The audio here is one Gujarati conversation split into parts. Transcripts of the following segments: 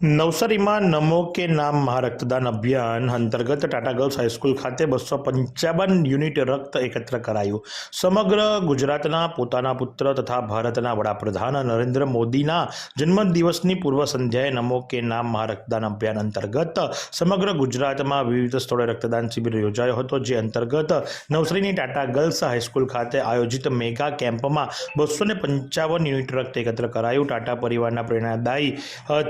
નવસારીમાં નમો કે નામ મહારક્તદાન અભિયાન અંતર્ગત ટાટા ગર્લ્સ હાઈસ્કૂલ ખાતે બસો પંચાવન યુનિટ રક્ત એકત્ર કરાયું. સમગ્ર ગુજરાતના પોતાના પુત્ર તથા ભારતના વડાપ્રધાન નરેન્દ્ર મોદીના જન્મદિવસની પૂર્વ સંધ્યાએ નમો કે નામ મહારક્તદાન અભિયાન અંતર્ગત સમગ્ર ગુજરાતમાં વિવિધ સ્થળે રક્તદાન શિબિર યોજાયો હતો, જે અંતર્ગત નવસારીની ટાટા ગર્લ્સ હાઈસ્કૂલ ખાતે આયોજિત મેગા કેમ્પમાં બસો પંચાવન યુનિટ રક્ત એકત્ર કરાયું. ટાટા પરિવારના પ્રેરણાદાયી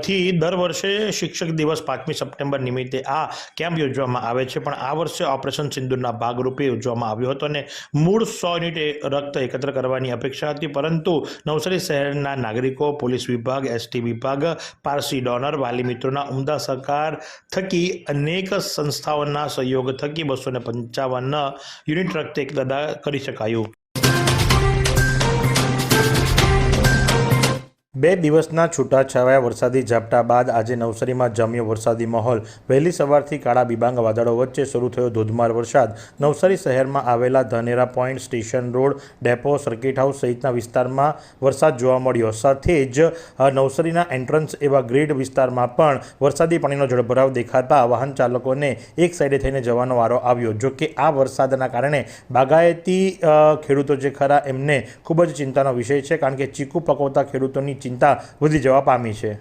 થી દર વર્ષે શિક્ષક દિવસ પાંચમી સપ્ટેમ્બર નિમિત્તે આ કેમ્પ યોજવામાં આવે છે. પણ આ વર્ષે ઓપરેશન સિંદૂરના ભાગરૂપે યોજવામાં આવ્યો હતો અને મૂળ સો યુનિટ રક્ત એકત્ર કરવાની અપેક્ષા હતી. પરંતુ નવસારી શહેરના નાગરિકો, પોલીસ વિભાગ, એસટી વિભાગ, પારસી ડોનર, વાલી મિત્રોના ઉમદા સહકાર થકી અનેક સંસ્થાઓના સહયોગ થકી બસો પંચાવન યુનિટ રક્ત એકદા કરી શકાયું. બે દિવસના છૂટાછવાયા વરસાદી ઝાપટા બાદ આજે નવસારીમાં જામ્યો વરસાદી માહોલ. વહેલી સવારથી કાળા બિબાંગ વાદળો વચ્ચે શરૂ થયો ધોધમાર વરસાદ. નવસારી શહેરમાં આવેલા Dhanera point, station road, depot, circuit house સહિતના વિસ્તારમાં વરસાદ જોવા મળ્યો. સાથે જ નવસારીના એન્ટ્રન્સ એવા ગ્રેડ વિસ્તારમાં પણ વરસાદી પાણીનો જળભરાવ દેખાતા વાહન ચાલકોને એક સાઈડે થઈને જવાનો વારો આવ્યો. જો કે આ વરસાદના કારણે બાગાયતી ખેડૂતો જે ખરા એમને ખૂબ જ ચિંતાનો વિષય છે, કારણ કે ચીકુ પકવતા ખેડૂતોની ચિંતા વધી જવા પામી છે.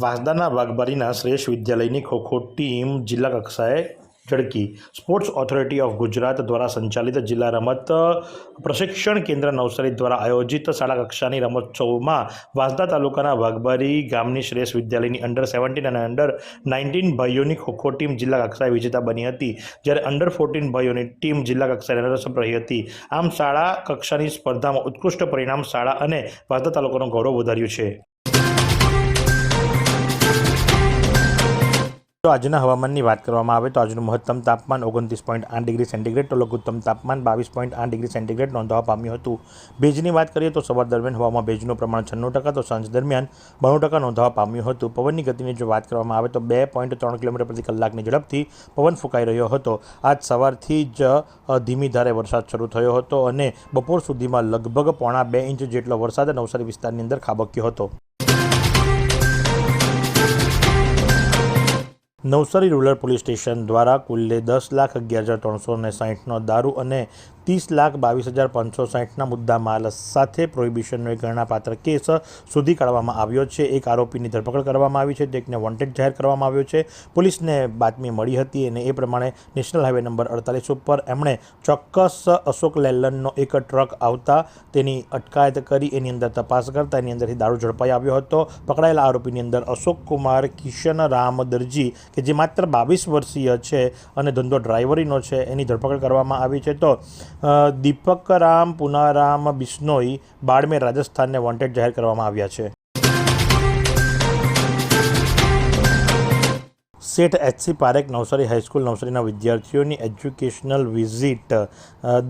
વાંસદાના વાઘબારીના શ્રેષ્ઠ વિદ્યાલયની ખોખો ટીમ જિલ્લા કક્ષાએ ઝળકી સ્પોર્ટ્સ ઓથોરિટી ઓફ ગુજરાત દ્વારા સંચાલિત જિલ્લા રમત પ્રશિક્ષણ કેન્દ્ર નવસારી દ્વારા આયોજિત શાળા કક્ષાની રમતોત્સવમાં વાંસદા તાલુકાના વાઘબારી ગામની શ્રેષ્ઠ વિદ્યાલયની અંડર સેવન્ટીન અને અંડર નાઇન્ટીન ભાઈઓની ખોખો ટીમ જિલ્લા કક્ષાએ વિજેતા બની હતી. જ્યારે અંડર ફોર્ટીન ભાઈઓની ટીમ જિલ્લા કક્ષાએ રનર્સઅપ રહી હતી. આમ શાળા કક્ષાની સ્પર્ધામાં ઉત્કૃષ્ટ પરિણામ શાળા અને વાંસદા તાલુકાનું ગૌરવ વધાર્યું છે. તો આજના હવામાનની વાત કરવામાં આવે તો આજનું મહત્તમ તાપમાન ઓગણત્રીસ પોઈન્ટ આઠ ડિગ્રી સેન્ટીગ્રેડ તો લઘુત્તમ તાપમાન બાવીસ પોઈન્ટ આઠ ડિગ્રી સેન્ટીગ્રેડ નોંધવા પામ્યું હતું. ભેજની વાત કરીએ તો સવાર દરમિયાન હવામાં ભેજનું પ્રમાણ છન્નું ટકા તો સાંજ દરમિયાન બાણું ટકા નોંધવા પામ્યું હતું. પવનની ગતિની જો વાત કરવામાં આવે તો બે પોઈન્ટ ત્રણ કિલોમીટર પ્રતિ કલાકની ઝડપથી પવન ફૂંકાઈ રહ્યો હતો. આજ સવારથી જ ધીમી ધારે વરસાદ શરૂ થયો હતો અને બપોર સુધીમાં લગભગ પોણા બે ઇંચ જેટલો વરસાદ નવસારી વિસ્તારની અંદર ખાબક્યો હતો. નવસારી રૂરલ પોલીસ સ્ટેશન દ્વારા કુલ્લે દસ લાખ અગિયાર હજાર ત્રણસો ને સાહીઠનો દારૂ અને ત્રીસ લાખ બાવીસ હજાર પાંચસો સાહીઠના મુદ્દા માલ સાથે પ્રોહિબિશનનો એક ગણનાપાત્ર કેસ શોધી કાઢવામાં આવ્યો છે. એક આરોપીની ધરપકડ કરવામાં આવી છે. એકને વોન્ટેડ જાહેર કરવામાં આવ્યો છે. પોલીસને બાતમી મળી હતી અને એ પ્રમાણે નેશનલ હાઈવે નંબર અડતાલીસ ઉપર એમણે ચોક્કસ અશોક લેલનનો એક ટ્રક આવતા તેની અટકાયત કરી, એની અંદર તપાસ કરતા એની અંદરથી દારૂ ઝડપાઈ આવ્યો હતો. પકડાયેલા આરોપીની અંદર અશોક કુમાર, કિશન રામ દરજી, કે જે માત્ર બાવીસ વર્ષીય છે અને ધંધો ડ્રાઈવરીનો છે, એની ધરપકડ કરવામાં આવી છે. તો દીપક રામ પુનારામ બિશ્નોઈ બાડમેર રાજસ્થાનને વોન્ટેડ જાહેર કરવામાં આવ્યા છે. શેઠ એચસી પારેખ નવસારી હાઈસ્કૂલ નવસારીના વિદ્યાર્થીઓની એજ્યુકેશનલ વિઝિટ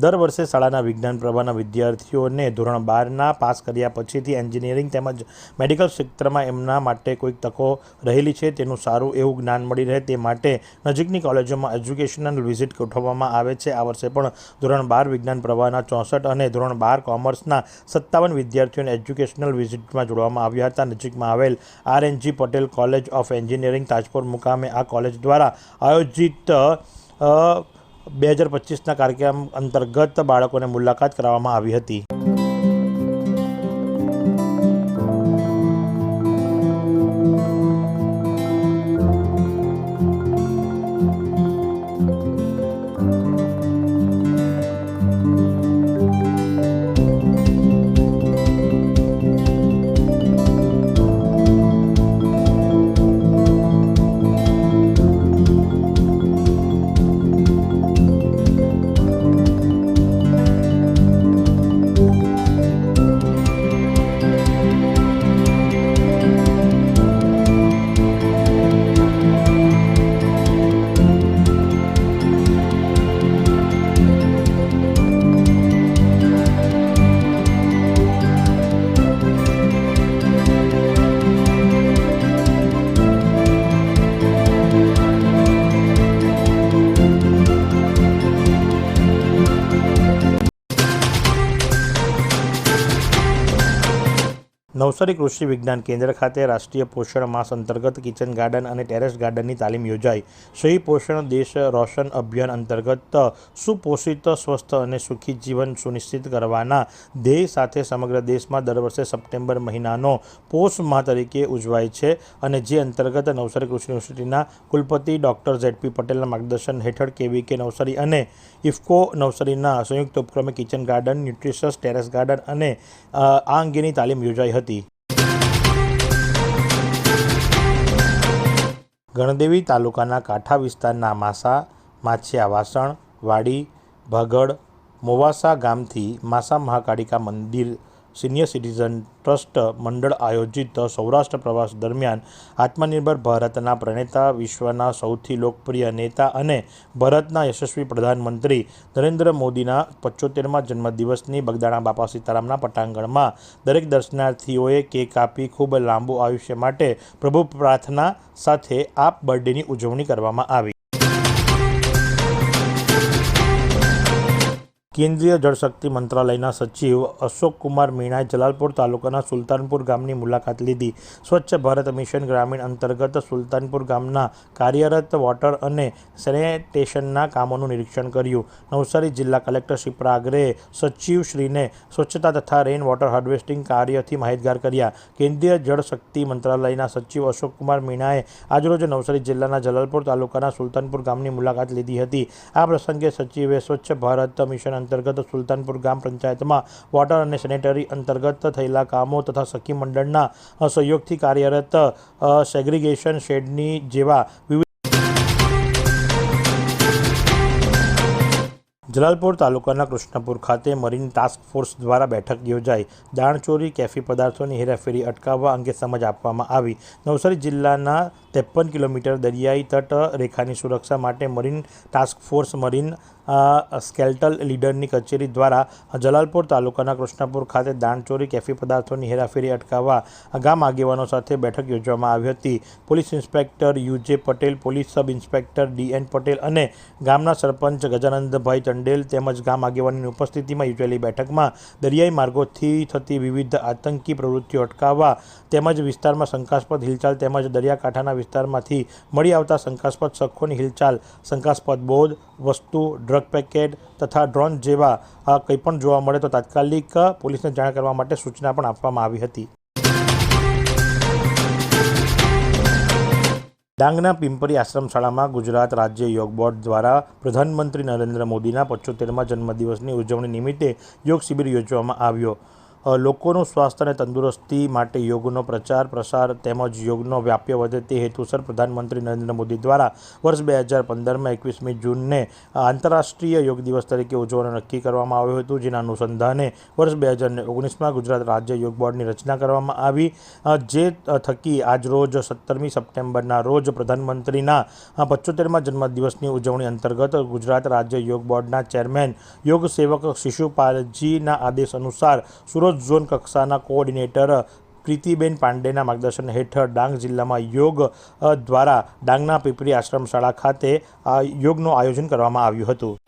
દર વર્ષે શાળાના વિજ્ઞાન પ્રવાહના વિદ્યાર્થીઓને ધોરણ બારના પાસ કર્યા પછીથી એન્જિનિયરિંગ તેમજ મેડિકલ ક્ષેત્રમાં એમના માટે કોઈક તકો રહેલી છે. તેનું સારું એવું જ્ઞાન મળી રહે તે માટે નજીકની કોલેજોમાં એજ્યુકેશનલ વિઝિટ ગોઠવવામાં આવે છે. આ વર્ષે પણ ધોરણ બાર વિજ્ઞાન પ્રવાહના ચોસઠ અને ધોરણ બાર કોમર્સના સત્તાવન વિદ્યાર્થીઓને એજ્યુકેશનલ વિઝિટમાં જોડવામાં આવ્યા હતા. નજીકમાં આવેલ R N G Patel college of engineering Tajpur મુકામે આ કોલેજ દ્વારા આયોજિત બે હજાર પચીસના કાર્યક્રમ અંતર્ગત બાળકોને મુલાકાત કરાવવામાં આવી હતી. નવસારી કૃષિ વિજ્ઞાન કેન્દ્ર ખાતે રાષ્ટ્રીય પોષણ માસ અંતર્ગત કિચન ગાર્ડન અને ટેરેસ ગાર્ડનની તાલીમ યોજાઈ. સહી પોષણ દેશ રોશન અભિયાન અંતર્ગત સુપોષિત, સ્વસ્થ અને સુખી જીવન સુનિશ્ચિત કરવાના ધ્યેય સાથે સમગ્ર દેશમાં દર વર્ષે સપ્ટેમ્બર મહિનાનો પોષ માહ તરીકે ઉજવાય છે અને જે અંતર્ગત નવસારી કૃષિ યુનિવર્સિટીના કુલપતિ ડૉક્ટર ઝેડપી પટેલના માર્ગદર્શન હેઠળ કેવીકે નવસારી અને ઇફકો નવસારીના સંયુક્ત ઉપક્રમે kitchen garden nutritious terrace garden અને આ અંગેની તાલીમ યોજાઈ હતી. ગણદેવી તાલુકાના કાંઠા વિસ્તારના માસા માછિયા વાસણ વાડી ભાગડ મોવાસા ગામથી માસા મહાકાળિકા મંદિર સિનિયર સિટીઝન ટ્રસ્ટ મંડળ આયોજિત સૌરાષ્ટ્ર પ્રવાસ દરમિયાન આત્મનિર્ભર ભારતના પ્રણેતા, વિશ્વના સૌથી લોકપ્રિય નેતા અને ભારતના યશસ્વી પ્રધાનમંત્રી નરેન્દ્ર મોદીના પચોતેરમાં જન્મદિવસની બગદાણા બાપા સીતારામના પટાંગણમાં દરેક દર્શનાર્થીઓએ કેક કાપી ખૂબ લાંબુ આયુષ્ય માટે પ્રભુ પ્રાર્થના સાથે આ બર્થડેની ઉજવણી કરવામાં આવી. કેન્દ્રીય જળશક્તિ મંત્રાલયના સચિવ અશોક કુમાર મીણાએ જલાલપુર તાલુકાના સુલતાનપુર ગામની મુલાકાત લીધી. સ્વચ્છ ભારત મિશન ગ્રામીણ અંતર્ગત સુલતાનપુર ગામના કાર્યરત વોટર અને સેનિટેશનના કામોનું નિરીક્ષણ કર્યું. નવસારી જિલ્લા કલેક્ટર શ્રી પ્રાગરે સચિવશ્રીને સ્વચ્છતા તથા રેઇન વોટર હાર્વેસ્ટિંગ કાર્યથી માહિતગાર કર્યા. કેન્દ્રીય જળશક્તિ મંત્રાલયના સચિવ અશોકકુમાર મીણાએ આજરોજ નવસારી જિલ્લાના જલાલપુર તાલુકાના સુલતાનપુર ગામની મુલાકાત લીધી હતી. આ પ્રસંગે સચિવે સ્વચ્છ ભારત મિશન અંતર્ગત સુલતાનપુર ગ્રામ પંચાયતમાં વોટર અને સેનેટરી અંતર્ગત થયેલા કામો તથા સખી મંડળના સહયોગથી કાર્યરત સેગ્રીગેશન શેડની જેવા વિવિધ જલાલપોર તાલુકાના કૃષ્ણપુર ખાતે મરીન ટાસ્ક ફોર્સ દ્વારા બેઠક યોજાઈ. દાણચોરી કેફી પદાર્થોની હેરાફેરી અટકાવવા અંગે સમજ આપવામાં આવી. નવસારી જિલ્લાના ત્રેપન કિલોમીટર દરિયાઈ તટ રેખાની સુરક્ષા માટે marine task force marine skeletal લીડરની કચેરી દ્વારા જલાલપોર તાલુકાના કૃષ્ણપુર ખાતે દાણચોરી કેફી પદાર્થોની હેરાફેરી અટકાવવા ગામ આગેવાનો સાથે બેઠક યોજવામાં આવી હતી. Police inspector U J Patel, police sub inspector D N Patel અને ગામના સરપંચ ગજાનંદભાઈ ચંડેલ તેમજ ગામ આગેવાનીની ઉપસ્થિતિમાં યોજાયેલી બેઠકમાં દરિયાઈ માર્ગોથી થતી વિવિધ આતંકી પ્રવૃત્તિઓ અટકાવવા તેમજ વિસ્તારમાં શંકાસ્પદ હિલચાલ તેમજ દરિયાકાંઠાના વિસ્તારમાંથી મળી આવતા શંકાસ્પદ શખ્સોની હિલચાલ, શંકાસ્પદ બોધ, વસ્તુ, ડ્રગ પેકેટ તથા ડ્રોન જેવા કંઈ પણ જોવા મળે તો તાત્કાલિક પોલીસને જાણ કરવા માટે સૂચના પણ આપવામાં આવી હતી. ડાંગના પિંપરી આશ્રમ શાળામાં ગુજરાત રાજ્ય યોગ બોર્ડ દ્વારા પ્રધાનમંત્રી નરેન્દ્ર મોદીના પચોતેરમાં જન્મદિવસની ઉજવણી નિમિત્તે યોગ શિબિર યોજવામાં આવ્યો. લોકોનું સ્વાસ્થ્ય અને તંદુરસ્તી માટે યોગનો પ્રચાર, પ્રસાર તેમજ યોગનો વ્યાપ્ય વધે તે હેતુસર પ્રધાનમંત્રી નરેન્દ્ર મોદી દ્વારા વર્ષ બે હજાર પંદરમાં એકવીસમી જૂનને આંતરરાષ્ટ્રીય યોગ દિવસ તરીકે ઉજવવાનું નક્કી કરવામાં આવ્યું હતું, જેના અનુસંધાને વર્ષ બે હજાર ઓગણીસમાં ગુજરાત રાજ્ય યોગ બોર્ડની રચના કરવામાં આવી જે થકી આજરોજ સત્તરમી સપ્ટેમ્બરના રોજ પ્રધાનમંત્રીના પચોતેરમાં જન્મદિવસની ઉજવણી અંતર્ગત ગુજરાત રાજ્ય યોગ બોર્ડના ચેરમેન યોગ સેવક શિશુપાલજીના આદેશ અનુસાર સુરત ઝોન કક્ષાના કોઓર્ડિનેટર પ્રીતિબેન પાંડેના માર્ગદર્શન હેઠળ ડાંગ જિલ્લામાં યોગ દ્વારા ડાંગના પીપરી આશ્રમ શાળા ખાતે યોગનું આયોજન કરવામાં આવ્યું હતું.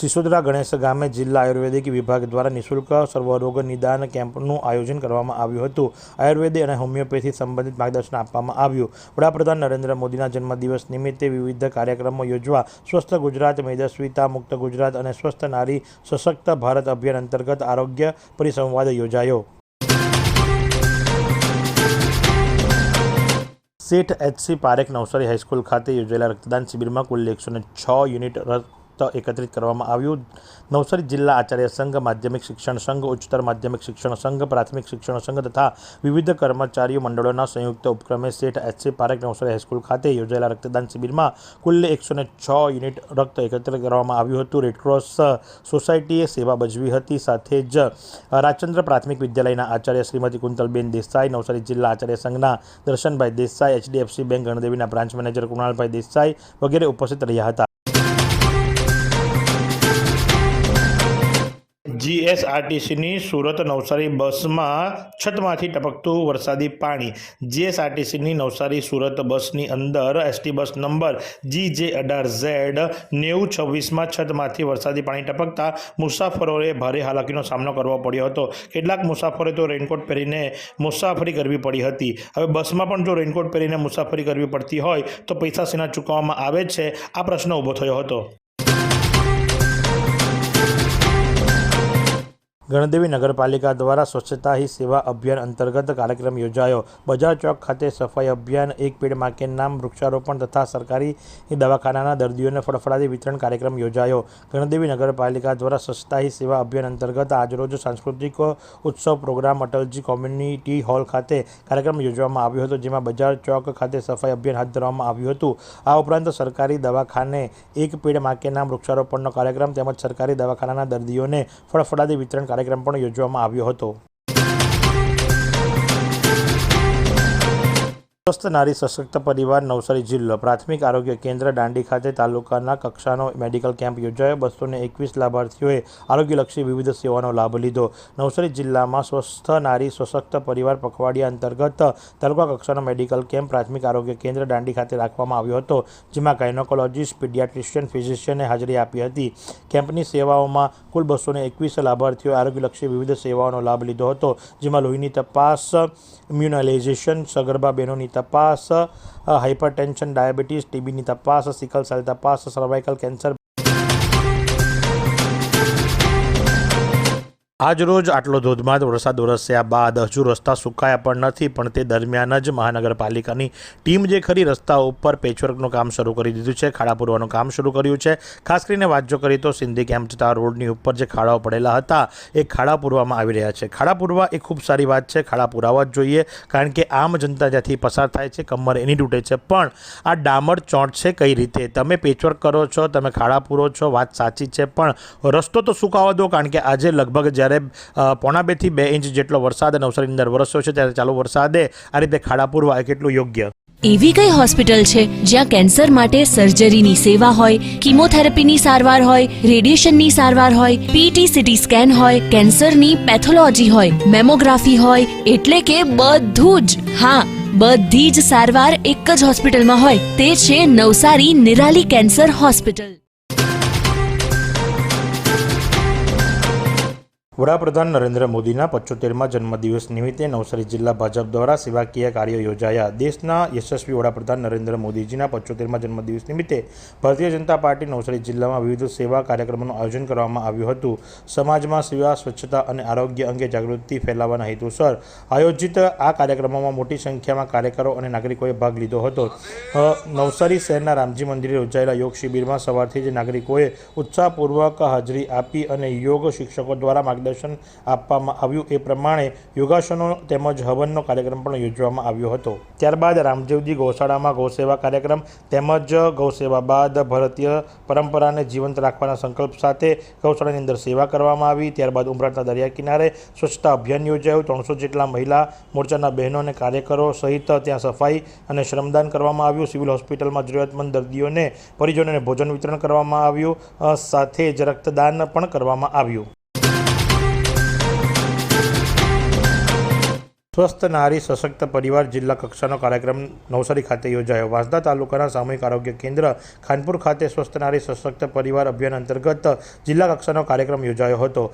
Sisodra Ganesh ગામે જિલ્લા આયુર્વેદિક વિભાગ દ્વારા નિઃશુલ્ક સર્વરોગ નિદાન કેમ્પનું આયોજન કરવામાં આવ્યું હતું. આયુર્વેદ અને હોમિયોપેથી સંબંધિત માર્ગદર્શન આપવામાં આવ્યું. વડાપ્રધાન નરેન્દ્ર મોદીના જન્મદિવસ નિમિત્તે વિવિધ કાર્યક્રમો યોજવા સ્વસ્થ ગુજરાત, મેદસ્વીતા મુક્ત ગુજરાત અને સ્વસ્થ નારી સશક્ત ભારત અભિયાન અંતર્ગત આરોગ્ય પરિસંવાદ યોજાયો. શેઠ એચસી પારેખ નવસારી હાઈસ્કૂલ ખાતે યોજાયેલા રક્તદાન શિબિરમાં કુલ એકસો છ યુનિટ રક્ત એકત્રિત કરવામાં આવ્યું. નવસારી જિલ્લા આચાર્ય સંઘ, માધ્યમિક શિક્ષણ સંઘ, ઉચ્ચતર માધ્યમિક શિક્ષણ સંઘ, પ્રાથમિક શિક્ષણ સંઘ તથા વિવિધ કર્મચારીઓ મંડળોના સંયુક્ત ઉપક્રમે શેઠ એચસી પારેખ નવસારી હાઈસ્કૂલ ખાતે યોજાયેલા રક્તદાન શિબિરમાં કુલ એકસો છ યુનિટ રક્ત એકત્ર કરવામાં આવ્યું હતું. રેડક્રોસ સોસાયટીએ સેવા ભજવી હતી. સાથે જ રાજચંદ્ર પ્રાથમિક વિદ્યાલયના આચાર્ય શ્રીમતી કુંતલબેન દેસાઈ, નવસારી જિલ્લા આચાર્ય સંઘના દર્શનભાઈ દેસાઈ, એચડીએફસી બેંક ગણદેવીના બ્રાન્ચ મેનેજર કૃણાલભાઈ દેસાઈ વગેરે ઉપસ્થિત રહ્યા હતા. જીએસઆરટીસીની સુરત નવસારી બસમાં છતમાંથી ટપકતું વરસાદી પાણી. જીએસઆરટીસીની નવસારી સુરત બસની અંદર એસટી બસ નંબર જી જે અઢાર ઝેડ નેવું છવ્વીસમાં છતમાંથી વરસાદી પાણી ટપકતા મુસાફરોએ ભારે હાલાકીનો સામનો કરવો પડ્યો હતો. કેટલાક મુસાફરોએ તો રેનકોટ પહેરીને મુસાફરી કરવી પડી હતી. હવે બસમાં પણ જો રેનકોટ પહેરીને મુસાફરી કરવી પડતી હોય તો પૈસા સેના ચૂકવવામાં આવે છે? આ પ્રશ્ન ઊભો થયો હતો. ગણદેવી નગરપાલિકા દ્વારા સ્વચ્છતા હી સેવા અભિયાન અંતર્ગત કાર્યક્રમ યોજાયો. બજાર ચોક ખાતે સફાઈ અભિયાન, એક પેડ માકે નામ વૃક્ષારોપણ તથા સરકારી દવાખાનાના દર્દીઓને ફળફળાદી વિતરણ કાર્યક્રમ યોજાયો. ગણદેવી નગરપાલિકા દ્વારા સ્વચ્છતા હી સેવા અભિયાન અંતર્ગત આજરોજ સાંસ્કૃતિક ઉત્સવ પ્રોગ્રામ અટલજી કોમ્યુનિટી હોલ ખાતે કાર્યક્રમ યોજવામાં આવ્યો હતો, જેમાં બજાર ચોક ખાતે સફાઈ અભિયાન હાથ ધરવામાં આવ્યું હતું. આ ઉપરાંત સરકારી દવાખાને એક પેડમાં કે નામ વૃક્ષારોપણનો કાર્યક્રમ તેમજ સરકારી દવાખાનાના દર્દીઓને ફળફળાદી વિતરણ કાર્યક્રમ પણ યોજવામાં આવ્યો હતો. સ્વસ્થ નારી સશક્ત પરિવાર નવસારી જિલ્લો. પ્રાથમિક આરોગ્ય કેન્દ્ર દાંડી ખાતે તાલુકાના કક્ષાનો મેડિકલ કેમ્પ યોજાયો. બસો એકવીસ લાભાર્થીઓએ આરોગ્યલક્ષી વિવિધ સેવાનો લાભ લીધો. નવસારી જિલ્લામાં સ્વસ્થ નારી સશક્ત પરિવાર પખવાડિયા અંતર્ગત તાલુકા કક્ષાનો મેડિકલ કેમ્પ પ્રાથમિક આરોગ્ય કેન્દ્ર દાંડી ખાતે રાખવામાં આવ્યો હતો, જેમાં ગાયનોકોલોજીસ્ટ, પીડિયાટ્રિશિયન ફિઝિશિયને હાજરી આપી હતી. કેમ્પની સેવાઓમાં કુલ બસો એકવીસ લાભાર્થીઓએ આરોગ્યલક્ષી વિવિધ સેવાઓનો લાભ લીધો હતો, જેમાં લોહીની તપાસ ઇમ્યુનાલાઇઝેશન સગર્ભા બહેનોની તપાસ હાઇપરટેન્શન ડાયાબિટીસ ટીબીની તપાસ સિકલ સેલ તપાસ સર્વાઇકલ કેન્સર આજ રોજ આટલો ધોધમાર વરસાદ વરસ્યા બાદ હજુ રસ્તા સુકાયા પણ નથી, પણ તે દરમિયાન જ મહાનગરપાલિકાની ટીમ જે ખરી રસ્તા ઉપર પેચવર્કનું કામ શરૂ કરી દીધું છે, ખાડા પૂરવાનું કામ શરૂ કર્યું છે. ખાસ કરીને વાત જો કરીએ તો સિંધી કેમ્પ જતા રોડની ઉપર જે ખાડાઓ પડેલા હતા, એ ખાડા પૂરવામાં આવી રહ્યા છે. ખાડા પૂરવા એ ખૂબ સારી વાત છે, ખાડા પુરાવા જ જોઈએ, કારણ કે આમ જનતા જ્યાંથી પસાર થાય છે, કમર એની તૂટે છે. પણ આ ડામર ચોંટ છે કઈ રીતે? તમે પેચવર્ક કરો છો, તમે ખાડા પૂરો છો, વાત સાચી છે, પણ રસ્તો તો સુકાવા દો, કારણ કે આજે લગભગ જ્યારે અ, પોણા બેથી બે ઇંચ જેટલો વરસાદ નવસારીની અંદર વરસ્યો છે ત્યારે ચાલુ વરસાદે આ રીતે ખાડા પૂરવા કેટલું યોગ્ય? એવી કઈ હોસ્પિટલ છે જ્યાં કેન્સર માટે સર્જરીની સેવા હોય કિમોથેરાપીની સારવાર હોય રેડિયેશનની સારવાર હોય પીટી સીટી સ્કેન હોય કેન્સરની પેથોલોજી હોય મેમોગ્રાફી હોય એટલે કે બધું જ. હા બધી જ સારવાર એક જ હોસ્પિટલમાં હોય તે છે નવસારી નિરાલી કેન્સર હોસ્પિટલ. વડાપ્રધાન નરેન્દ્ર મોદીના પચોતેરમાં જન્મદિવસ નિમિત્તે નવસારી જિલ્લા ભાજપ દ્વારા સેવાકીય કાર્યો યોજાયા. દેશના યશસ્વી વડાપ્રધાન નરેન્દ્ર મોદીજીના પચોતેરમાં જન્મદિવસ નિમિત્તે ભારતીય જનતા પાર્ટી નવસારી જિલ્લામાં વિવિધ સેવા કાર્યક્રમોનું આયોજન કરવામાં આવ્યું હતું. સમાજમાં સેવા, સ્વચ્છતા અને આરોગ્ય અંગે જાગૃતિ ફેલાવવાના હેતુસર આયોજિત આ કાર્યક્રમોમાં મોટી સંખ્યામાં કાર્યકરો અને નાગરિકોએ ભાગ લીધો હતો. નવસારી શહેરના રામજી મંદિરે યોજાયેલા યોગ શિબિરમાં સવારથી જ નાગરિકોએ ઉત્સાહપૂર્વક હાજરી આપી અને યોગ શિક્ષકો દ્વારા માર્ગદર્શન આપવામાં આવ્યું એ પ્રમાણે યોગાસનો તેમજ હવનનો કાર્યક્રમ પણ યોજવામાં આવ્યો હતો. ત્યારબાદ રામદેવજી ગૌશાળામાં ગૌસેવા કાર્યક્રમ તેમજ ગૌસેવા બાદ ભારતીય પરંપરાને જીવંત રાખવાના સંકલ્પ સાથે ગૌશાળાની અંદર સેવા કરવામાં આવી. ત્યારબાદ ઉમરાટના દરિયા કિનારે સ્વચ્છતા અભિયાન યોજાયું. ત્રણસો જેટલા મહિલા મોરચાના બહેનો અને કાર્યકરો સહિત ત્યાં સફાઈ અને શ્રમદાન કરવામાં આવ્યું. સિવિલ હોસ્પિટલમાં જરૂરિયાતમંદ દર્દીઓને પરિજનોને ભોજન વિતરણ કરવામાં આવ્યું. સાથે જ રક્તદાન પણ કરવામાં આવ્યું. સ્વસ્થ, નારી, સશક્ત પરિવાર જિલ્લા કક્ષાનો કાર્યક્રમ નવસારી ખાતે યોજાયો. વાંસદા તાલુકાના સામૂહિક આરોગ્ય કેન્દ્ર ખાનપુર ખાતે સ્વસ્થ, નારી, સશક્ત પરિવાર અભિયાન અંતર્ગત જિલ્લા કક્ષાનો કાર્યક્રમ યોજાયો હતો.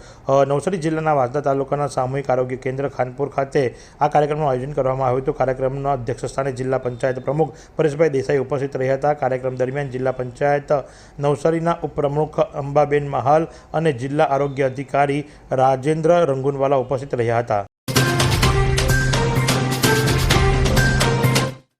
નવસારી જિલ્લાના વાંસદા તાલુકાના સામૂહિક આરોગ્ય કેન્દ્ર ખાનપુર ખાતે આ કાર્યક્રમનું આયોજન કરવામાં આવ્યું હતું. કાર્યક્રમના અધ્યક્ષ સ્થાને જિલ્લા પંચાયત પ્રમુખ પરેશભાઈ દેસાઈ ઉપસ્થિત રહ્યા હતા. કાર્યક્રમ દરમિયાન જિલ્લા પંચાયત નવસારીના ઉપપ્રમુખ અંબાબેન મહાલ અને જિલ્લા આરોગ્ય અધિકારી રાજેન્દ્ર રંગુનવાલા ઉપસ્થિત રહ્યા હતા.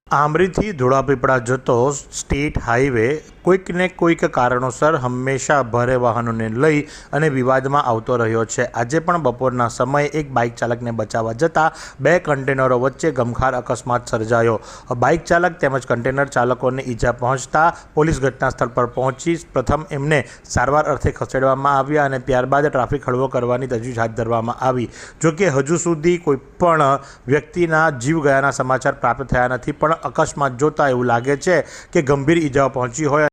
આમરીથી ધોળાપીપળા જતો સ્ટેટ હાઈવે કોઈક ને કોઈક કારણોસર હંમેશા ભારે વાહનોને લઈ અને વિવાદમાં આવતો રહ્યો છે. આજે પણ બપોરના સમયે એક બાઇક ચાલકને બચાવવા જતાં બે કન્ટેનરો વચ્ચે ગમખાર અકસ્માત સર્જાયો. બાઇક ચાલક તેમજ કન્ટેનર ચાલકોને ઈજા પહોંચતા પોલીસ ઘટના સ્થળ પર પહોંચી પ્રથમ એમને સારવાર અર્થે ખસેડવામાં આવ્યા અને ત્યારબાદ ટ્રાફિક હળવો કરવાની તજવીજ હાથ ધરવામાં આવી. જોકે હજુ સુધી કોઈ પણ વ્યક્તિના જીવ ગયાના સમાચાર પ્રાપ્ત થયા નથી, પણ અકસ્માત જોતા એવું લાગે છે કે ગંભીર ઈજાઓ પહોંચી હોય